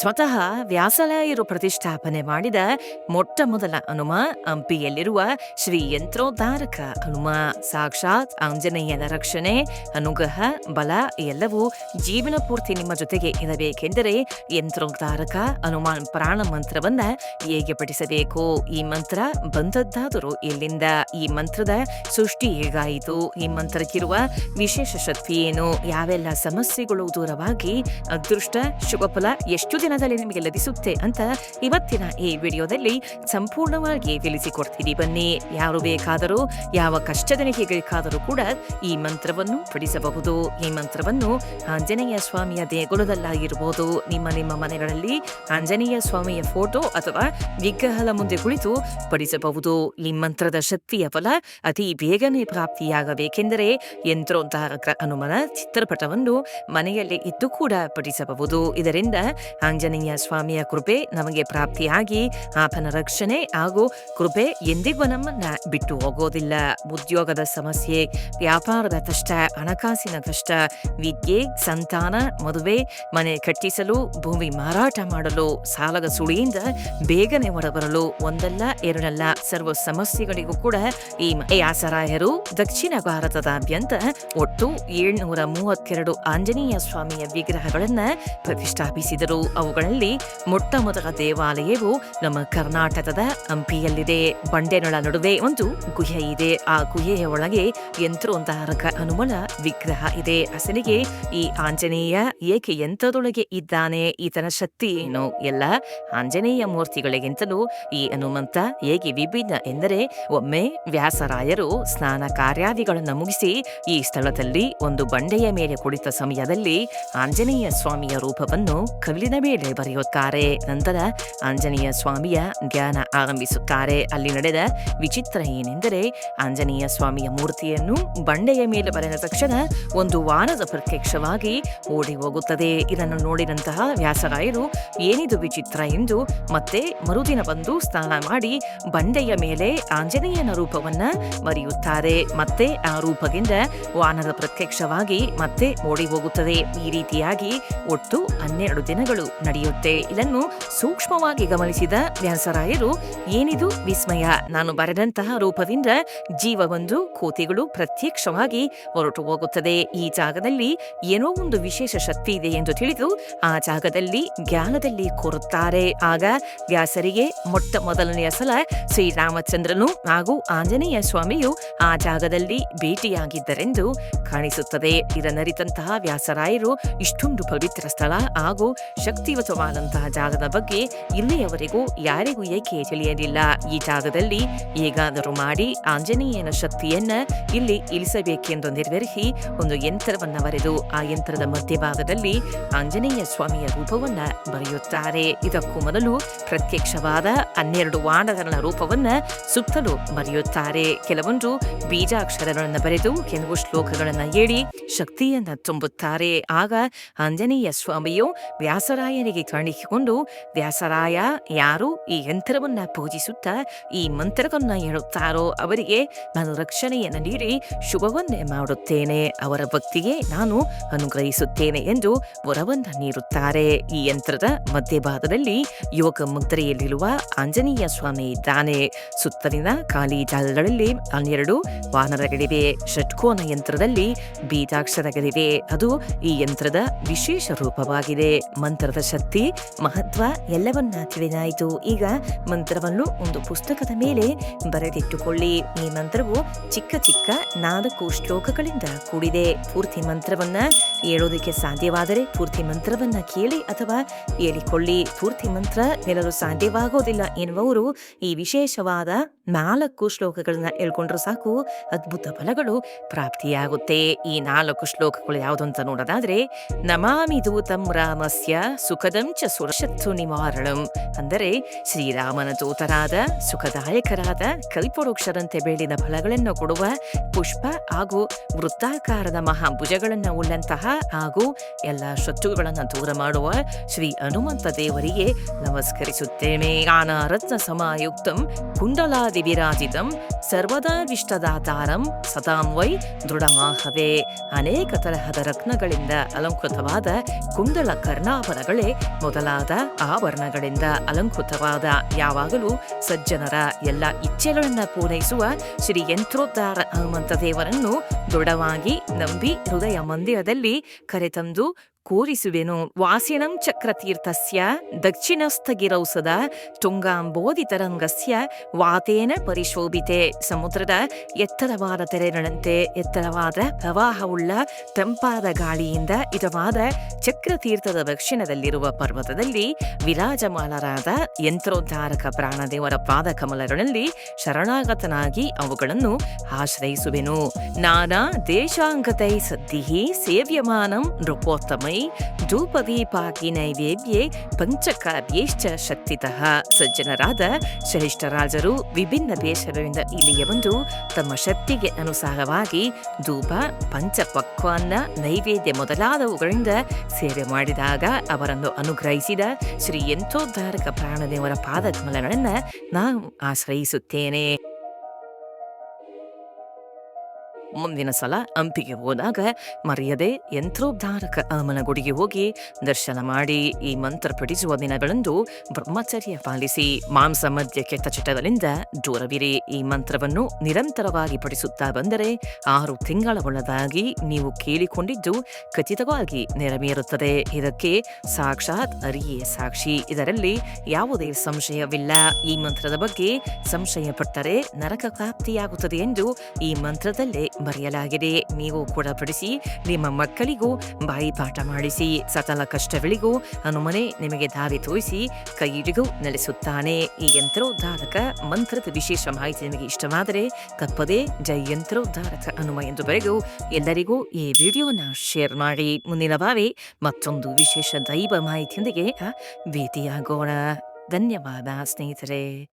ಸ್ವತಃ ವ್ಯಾಸರಾಯರು ಪ್ರತಿಷ್ಠಾಪನೆ ಮಾಡಿದ ಮೊಟ್ಟ ಮೊದಲ ಹನುಮ, ಹಂಪಿಯಲ್ಲಿರುವ ಶ್ರೀ ಯಂತ್ರೋದ್ಧಾರಕ ಹನುಮ. ಸಾಕ್ಷಾತ್ ಆಂಜನೇಯನ ರಕ್ಷಣೆ, ಅನುಗ್ರಹ, ಬಲ ಎಲ್ಲವೂ ಜೀವನ ಪೂರ್ತಿ ನಿಮ್ಮ ಜೊತೆಗೆ ಇರಬೇಕೆಂದರೆ ಯಂತ್ರೋದ್ಧಾರಕ ಹನುಮಾನ್ ಪ್ರಾಣ ಮಂತ್ರವನ್ನ ಹೇಗೆ ಪಠಿಸಬೇಕು? ಈ ಮಂತ್ರ ಬಂದದ್ದಾದರೂ ಇಲ್ಲಿಂದ ಈ ಮಂತ್ರದ ಸೃಷ್ಟಿ ಹೇಗಾಯಿತು? ಈ ಮಂತ್ರಕ್ಕಿರುವ ವಿಶೇಷ ಶಕ್ತಿ ಏನು? ಯಾವೆಲ್ಲ ಸಮಸ್ಯೆಗಳು ದೂರವಾಗಿ, ಅದೃಷ್ಟ, ಶುಭಫಲ ಎಷ್ಟು ದಿನದಲ್ಲಿ ನಿಮಗೆ ಲಭಿಸುತ್ತೆ ಅಂತ ಇವತ್ತಿನ ಈ ವಿಡಿಯೋದಲ್ಲಿ ಸಂಪೂರ್ಣವಾಗಿ ತಿಳಿಸಿಕೊಡ್ತೀನಿ. ಬನ್ನಿ, ಯಾರು ಬೇಕಾದರೂ, ಯಾವ ಕಷ್ಟದನಿಗೆ ಬೇಕಾದರೂ ಕೂಡ ಈ ಮಂತ್ರವನ್ನು ಪಡಿಸಬಹುದು ಈ ಮಂತ್ರವನ್ನು ಆಂಜನೇಯ ಸ್ವಾಮಿಯ ದೇಗುಲದಲ್ಲಾಗಿರ್ಬೋದು. ನಿಮ್ಮ ನಿಮ್ಮ ಮನೆಗಳಲ್ಲಿ ಆಂಜನೇಯ ಸ್ವಾಮಿಯ ಫೋಟೋ ಅಥವಾ ವಿಗ್ರಹದ ಮುಂದೆ ಕುಳಿತು ಪಡಿಸಬಹುದು ಈ ಮಂತ್ರದ ಶಕ್ತಿಯ ಫಲ ಅತಿ ಬೇಗನೆ ಪ್ರಾಪ್ತಿಯಾಗಬೇಕೆಂದರೆ ಯಂತ್ರೋದ್ಧಾರಕ ಹನುಮನ ಚಿತ್ರಪಟವನ್ನು ಮನೆಯಲ್ಲಿ ಇದ್ದು ಕೂಡ ಪಡಿಸಬಹುದು ಇದರಿಂದ ಆಂಜನೇಯ ಸ್ವಾಮಿಯ ಕೃಪೆ ನಮಗೆ ಪ್ರಾಪ್ತಿಯಾಗಿ, ಆತನ ರಕ್ಷಣೆ ಹಾಗೂ ಕೃಪೆ ಎಂದಿಗೂ ನಮ್ಮನ್ನ ಬಿಟ್ಟು ಹೋಗೋದಿಲ್ಲ. ಉದ್ಯೋಗದ ಸಮಸ್ಯೆ, ವ್ಯಾಪಾರದ ಕಷ್ಟ, ಹಣಕಾಸಿನ ಕಷ್ಟ, ವಿದ್ಯೆ, ಸಂತಾನ, ಮದುವೆ, ಮನೆ ಕಟ್ಟಿಸಲು, ಭೂಮಿ ಮಾರಾಟ ಮಾಡಲು, ಸಾಲದ ಸುಳಿಯಿಂದ ಬೇಗನೆ ಹೊರಬರಲು ಒಂದಲ್ಲ ಎರಡಲ್ಲ ಸರ್ವ ಸಮಸ್ಯೆಗಳಿಗೂ ಕೂಡ ಈ ಯಾಸರಾಯರು ದಕ್ಷಿಣ ಭಾರತದಾದ್ಯಂತ ಒಟ್ಟು ಏಳ್ನೂರ ಮೂವತ್ತೆರಡು ಆಂಜನೇಯ ಸ್ವಾಮಿಯ ವಿಗ್ರಹಗಳನ್ನ ಪ್ರತಿಷ್ಠಾಪಿಸಿದರು. ಅವುಗಳಲ್ಲಿ ಮೊಟ್ಟ ಮೊದಲ ದೇವಾಲಯವು ನಮ್ಮ ಕರ್ನಾಟಕದ ಹಂಪಿಯಲ್ಲಿದೆ. ಬಂಡೆನೊಳ ನಡುವೆ ಒಂದು ಗುಹೆ ಇದೆ. ಆ ಗುಹೆಯ ಒಳಗೆ ಯಂತ್ರೋದ್ಧಾರಕ ಹನುಮನ ವಿಗ್ರಹ ಇದೆ. ಅಸಲಿಗೆ ಈ ಆಂಜನೇಯ ಏಕೆ ಯಂತ್ರದೊಳಗೆ ಇದ್ದಾನೆ? ಈತನ ಶಕ್ತಿ ಏನು? ಎಲ್ಲ ಆಂಜನೇಯ ಮೂರ್ತಿಗಳಿಗಿಂತಲೂ ಈ ಹನುಮಂತ ಹೇಗೆ ವಿಭಿನ್ನ ಎಂದರೆ ಒಮ್ಮೆ ವ್ಯಾಸರಾಯರು ಸ್ನಾನ ಕಾರ್ಯಾದಿಗಳನ್ನು ಮುಗಿಸಿ ಈ ಸ್ಥಳದಲ್ಲಿ ಒಂದು ಬಂಡೆಯ ಮೇಲೆ ಕುಳಿತ ಸಮಯದಲ್ಲಿ ಆಂಜನೇಯ ಸ್ವಾಮಿಯ ರೂಪವನ್ನು ಕಲ್ಲಿನ ಮೇಲೆ ಬರೆಯುತ್ತಾರೆ. ನಂತರ ಆಂಜನೇಯ ಸ್ವಾಮಿಯ ಧ್ಯಾನ ಆರಂಭಿಸುತ್ತಾರೆ. ಅಲ್ಲಿ ನಡೆದ ವಿಚಿತ್ರ ಏನೆಂದರೆ ಆಂಜನೇಯ ಸ್ವಾಮಿಯ ಮೂರ್ತಿಯನ್ನು ಬಂಡೆಯ ಮೇಲೆ ಬರೆದ ತಕ್ಷಣ ಒಂದು ವಾನದ ಪ್ರತ್ಯಕ್ಷವಾಗಿ ಓಡಿ ಹೋಗುತ್ತದೆ. ಇದನ್ನು ನೋಡಿದಂತಹ ವ್ಯಾಸರಾಯರು, ಏನಿದು ವಿಚಿತ್ರ ಎಂದು ಮತ್ತೆ ಮರುದಿನ ಬಂದು ಸ್ನಾನ ಮಾಡಿ ಬಂಡೆಯ ಮೇಲೆ ಆಂಜನೇಯನ ರೂಪವನ್ನ ಬರೆಯುತ್ತಾರೆ. ಮತ್ತೆ ಆ ರೂಪದಿಂದ ವಾನದ ಪ್ರತ್ಯಕ್ಷವಾಗಿ ಮತ್ತೆ ಓಡಿ ಹೋಗುತ್ತದೆ. ಈ ರೀತಿಯಾಗಿ ಒಟ್ಟು ಹನ್ನೆರಡು ದಿನಗಳು ನಡೆಯುತ್ತೆ. ಇದನ್ನು ಸೂಕ್ಷ್ಮವಾಗಿ ಗಮನಿಸಿದ ವ್ಯಾಸರಾಯರು ಏನಿದು ವಿಸ್ಮಯ? ನಾನು ಬರೆದಂತಹ ರೂಪದಿಂದ ಜೀವವೊಂದು ಕೋತಿಗಳು ಪ್ರತ್ಯಕ್ಷವಾಗಿ ಹೊರಟು ಹೋಗುತ್ತದೆ. ಈ ಜಾಗದಲ್ಲಿ ಏನೋ ಒಂದು ವಿಶೇಷ ಶಕ್ತಿ ಇದೆ ಎಂದು ತಿಳಿದು ಆ ಜಾಗದಲ್ಲಿ ಜ್ಞಾನದಲ್ಲಿ ಕೋರುತ್ತಾರೆ. ಆಗ ವ್ಯಾಸರಿಗೆ ಮೊಟ್ಟ ಮೊದಲನೆಯ ಸಲ ಶ್ರೀರಾಮಚಂದ್ರನು ಹಾಗೂ ಆಂಜನೇಯ ಸ್ವಾಮಿಯು ಆ ಜಾಗದಲ್ಲಿ ಭೇಟಿಯಾಗಿದ್ದರೆಂದು ಕಾಣಿಸುತ್ತದೆ. ಇದನ್ನರಿತಂತಹ ವ್ಯಾಸರಾಯರು ಇಷ್ಟೊಂದು ಪವಿತ್ರ ಸ್ಥಳ ಹಾಗೂ ಶಕ್ತಿಯುತವಾದಂತಹ ಜಾಗದ ಬಗ್ಗೆ ಇಲ್ಲಿಯವರೆಗೂ ಯಾರಿಗೂ ಏಕೆ ತಿಳಿಯಲಿಲ್ಲ. ಈ ಜಾಗದಲ್ಲಿ ಈಗಾದರೂ ಮಾಡಿ ಆಂಜನೇಯನ ಶಕ್ತಿಯನ್ನ ಇಲ್ಲಿ ಇಳಿಸಬೇಕೆಂದು ನಿರ್ವಹಿಸಿ ಒಂದು ಯಂತ್ರವನ್ನ ಬರೆದು ಆ ಯಂತ್ರದ ಮಧ್ಯಭಾಗದಲ್ಲಿ ಆಂಜನೇಯ ಸ್ವಾಮಿಯ ರೂಪವನ್ನ ಬರೆಯುತ್ತಾರೆ. ಇದಕ್ಕೂ ಮೊದಲು ಪ್ರತ್ಯಕ್ಷವಾದ ಹನ್ನೆರಡು ವಾಣಗಳ ರೂಪವನ್ನ ಸುತ್ತಲೂ ಬರೆಯುತ್ತಾರೆ. ಕೆಲವೊಂದು ಬೀಜಾಕ್ಷರಗಳನ್ನು ಬರೆದು ಕೆಲವು ಶ್ಲೋಕಗಳನ್ನ ಹೇಳಿ ಶಕ್ತಿಯನ್ನ ತುಂಬುತ್ತಾರೆ. ಆಗ ಆಂಜನೇಯ ಸ್ವಾಮಿಯು ವ್ಯಾಸರಾಯನಿಗೆ ಕಾಣಿಸಿಕೊಂಡು ವ್ಯಾಸರಾಯ, ಯಾರು ಈ ಯಂತ್ರವನ್ನ ಪೂಜಿಸುತ್ತಾ ಈ ಮಂತ್ರವನ್ನ ಹೇಳುತ್ತಾರೋ ಅವರಿಗೆ ನಾನು ರಕ್ಷಣೆಯನ್ನು ನೀಡಿ ಶುಭವನ್ನೇ ಮಾಡುತ್ತೇನೆ. ಅವರ ಭಕ್ತಿಗೆ ನಾನು ಅನುಗ್ರಹಿಸುತ್ತೇನೆ ಎಂದು ವರವನ್ನು ನೀಡುತ್ತಾರೆ. ಈ ಯಂತ್ರದ ಮಧ್ಯಭಾಗದಲ್ಲಿ ಯುವಕ ಮುದ್ರೆಯಲ್ಲಿರುವ ಆಂಜನೇಯ ಸ್ವಾಮಿ ಇದ್ದಾನೆ. ಸುತ್ತಲಿನ ಖಾಲಿ ಜಾಗಗಳಲ್ಲಿ ಹನ್ನೆರಡು ವಾನರಗಳಿವೆ. ಷಟ್ಕೋನ ಯಂತ್ರದಲ್ಲಿ ಬೀಜಾಕ್ಷರಗಳಿವೆ. ಅದು ಈ ಯಂತ್ರದ ವಿಶೇಷ ರೂಪವಾಗಿದೆ. ಮಂತ್ರದ ಶಕ್ತಿ, ಮಹತ್ವ ಎಲ್ಲವನ್ನ ತಿಳಿದಾಯಿತು ಈಗ ಮಂತ್ರವನ್ನು ಒಂದು ಪುಸ್ತಕದ ಮೇಲೆ ಬರೆದಿಟ್ಟುಕೊಳ್ಳಿ. ಈ ಮಂತ್ರವು ಚಿಕ್ಕ ಚಿಕ್ಕ ನಾಲ್ಕು ಶ್ಲೋಕಗಳಿಂದ ಕೂಡಿದೆ. ಪೂರ್ತಿ ಮಂತ್ರವನ್ನ ಹೇಳೋದಕ್ಕೆ ಸಾಧ್ಯವಾದರೆ ಪೂರ್ತಿ ಮಂತ್ರವನ್ನ ಕೇಳಿ ಅಥವಾ ಹೇಳಿಕೊಳ್ಳಿ. ಪೂರ್ತಿ ಮಂತ್ರ ಹೇಳಲು ಸಾಧ್ಯವಾಗೋದಿಲ್ಲ ಎನ್ನುವವರು ಈ ವಿಶೇಷವಾದ ನಾಲ್ಕು ಶ್ಲೋಕಗಳನ್ನ ಹೇಳ್ಕೊಂಡ್ರೆ ಸಾಕು. ಅದ್ಭುತ ಫಲಗಳು ಪ್ರಾಪ್ತಿಯಾಗುತ್ತೆ. ಈ ನಾಲ್ಕು ಶ್ಲೋಕಗಳು ಯಾವುದು ಅಂತ ನೋಡೋದಾದ್ರೆ, ನಮಾಮಿ ದೂತಂ ರಾಮಸ್ಯ ಸುಖದಂ ಚ ನಿವಾರಣಂ ಅಂದರೆ ಶ್ರೀರಾಮನ ದೂತರಾದ, ಸುಖದಾಯಕರಾದ, ಕಲ್ಪವೃಕ್ಷರಂತೆ ಬೆಳೆದ ಫಲಗಳನ್ನು ಕೊಡುವ ಪುಷ್ಪ ಹಾಗೂ ವೃತ್ತಾಕಾರದ ಮಹಾಭುಜಗಳನ್ನು ಉಳ್ಳಂತಹ ಹಾಗೂ ಎಲ್ಲ ಶತ್ರುಗಳನ್ನು ದೂರ ಮಾಡುವ ಶ್ರೀ ಹನುಮಂತ ದೇವರಿಗೆ ನಮಸ್ಕರಿಸುತ್ತೇನೆ. ಆನಾರತ್ನ ರತ್ನ ಸಮಾಯುಕ್ತಂ ಕುಂಡಲಾದಿ ಹೃದಿ ವಿರಾಜಿತಂ ಸರ್ವದಾ ವಿಷ್ಟದಾತಾರಂ ಸದಾಂ ವೈ ದೃಢಮಾಹವೇ. ಅನೇಕ ತರಹದ ರತ್ನಗಳಿಂದ ಅಲಂಕೃತವಾದ ಕುಂಡಲ ಕರ್ಣಾಭರಣಗಳೇ ಮೊದಲಾದ ಆಭರಣಗಳಿಂದ ಅಲಂಕೃತವಾದ ಯಾವಾಗಲೂ ಸಜ್ಜನರ ಎಲ್ಲ ಇಚ್ಛೆಗಳನ್ನು ಪೂರೈಸುವ ಶ್ರೀ ಯಂತ್ರೋದ್ಧಾರ ಹನುಮಂತ ದೇವರನ್ನು ದೃಢವಾಗಿ ನಂಬಿ ಹೃದಯ ಮಂದಿರದಲ್ಲಿ ಕರೆತಂದು ಕೂರಿಸುವೆನು. ವಾಸಿಣಂ ಚಕ್ರತೀರ್ಥಸ್ಯ ದಕ್ಷಿಣಸ್ಥಗಿರೌಸದ ತುಂಗಾಂಬೋಧಿ ತರಂಗಸ್ಯ ವಾತೇನ ಪರಿಶೋಭಿತೆ. ಸಮುದ್ರದ ಎತ್ತರವಾದ ತೆರೆಗಳಂತೆ ಎತ್ತರವಾದ ಪ್ರವಾಹವುಳ್ಳ ತಂಪಾದ ಗಾಳಿಯಿಂದ ಇದವಾದ ಚಕ್ರತೀರ್ಥದ ದಕ್ಷಿಣದಲ್ಲಿರುವ ಪರ್ವತದಲ್ಲಿ ವಿರಾಜಮಾನರಾದ ಯಂತ್ರೋದ್ಧಾರಕ ಪ್ರಾಣದೇವರ ಪಾದಕಮಲಗಳಲ್ಲಿ ಶರಣಾಗತನಾಗಿ ಅವುಗಳನ್ನು ಆಶ್ರಯಿಸುವೆನು. ನಾನಾ ದೇಶಾಂಗತೈ ಸದ್ದಿಹಿ ಸೇವ್ಯಮಾನಂ ನೃಪೋತ್ತಮೈ ಧೂಪದೀಪಾಕಿ ನೈವೇದ್ಯೆ ಪಂಚಕಾವ್ಯೇಶ್ಚ ಶಕ್ತಿತಃ. ಸಜ್ಜನರಾದ ಶ್ರೇಷ್ಠರಾಜರು ವಿಭಿನ್ನ ದೇಶಗಳಿಂದ ಇಲ್ಲಿಗೆ ಬಂದು ತಮ್ಮ ಶಕ್ತಿಗೆ ಅನುಸಾರವಾಗಿ ಧೂಪ, ಪಂಚಪಕ್ವಾನ್ನ, ನೈವೇದ್ಯ ಮೊದಲಾದವುಗಳಿಂದ ಸೇವೆ ಮಾಡಿದಾಗ ಅವರನ್ನು ಅನುಗ್ರಹಿಸಿದ ಶ್ರೀ ಯಂತ್ರೋದ್ಧಾರಕ ಪ್ರಾಣದೇವರ ಪಾದಕಮಲಗಳನ್ನು ನಾನು ಆಶ್ರಯಿಸುತ್ತೇನೆ. ಮುಂದಿನ ಸಲ ಹಂಪಿಗೆ ಹೋದಾಗ ಮರೆಯದೆ ಯಂತ್ರೋದ್ಧಾರಕ ಅಮನ ಗುಡಿಗೆ ಹೋಗಿ ದರ್ಶನ ಮಾಡಿ ಈ ಮಂತ್ರ ಪಠಿಸುವ ದಿನಗಳಂದು ಬ್ರಹ್ಮಚರ್ಯ ಪಾಲಿಸಿ ಮಾಂಸ ಮಧ್ಯ ಕೆಟ್ಟ ಚಟಗಳಿಂದ ದೂರವಿರಿ. ಈ ಮಂತ್ರವನ್ನು ನಿರಂತರವಾಗಿ ಪಠಿಸುತ್ತಾ ಬಂದರೆ ಆರು ತಿಂಗಳ ಒಳಗಾಗಿ ನೀವು ಕೇಳಿಕೊಂಡಿದ್ದು ಖಚಿತವಾಗಿ ನೆರವೇರುತ್ತದೆ. ಇದಕ್ಕೆ ಸಾಕ್ಷಾತ್ ಅರಿಯೇ ಸಾಕ್ಷಿ. ಇದರಲ್ಲಿ ಯಾವುದೇ ಸಂಶಯವಿಲ್ಲ. ಈ ಮಂತ್ರದ ಬಗ್ಗೆ ಸಂಶಯ ಪಟ್ಟರೆ ನರಕ ಪ್ರಾಪ್ತಿಯಾಗುತ್ತದೆ ಎಂದು ಈ ಮಂತ್ರದಲ್ಲೇ ಬರೆಯಲಾಗಿದೆ. ನೀವು ಕೂಡ ಪಡಿಸಿ ನಿಮ್ಮ ಮಕ್ಕಳಿಗೂ ಬಾಯಿ ಪಾಠ ಮಾಡಿಸಿ ಸತಲ ಕಷ್ಟಗಳಿಗೂ ಹನುಮನೆ ನಿಮಗೆ ದಾರಿ ತೋರಿಸಿ ಕೈಯಿಡಿಗೂ ನೆಲೆಸುತ್ತಾನೆ. ಈ ಯಂತ್ರೋದ್ಧಾರಕ ಮಂತ್ರದ ವಿಶೇಷ ಮಾಹಿತಿ ನಿಮಗೆ ಇಷ್ಟವಾದರೆ ತಪ್ಪದೇ ಜೈ ಯಂತ್ರೋದ್ಧಾರಕ ಹನುಮ ಎಂದು ಬರೆದು ಎಲ್ಲರಿಗೂ ಈ ವಿಡಿಯೋನ ಶೇರ್ ಮಾಡಿ. ಮುಂದಿನ ಬಾರಿ ಮತ್ತೊಂದು ವಿಶೇಷ ದೈವ ಮಾಹಿತಿಯೊಂದಿಗೆ ಭೇಟಿಯಾಗೋಣ. ಧನ್ಯವಾದ ಸ್ನೇಹಿತರೆ.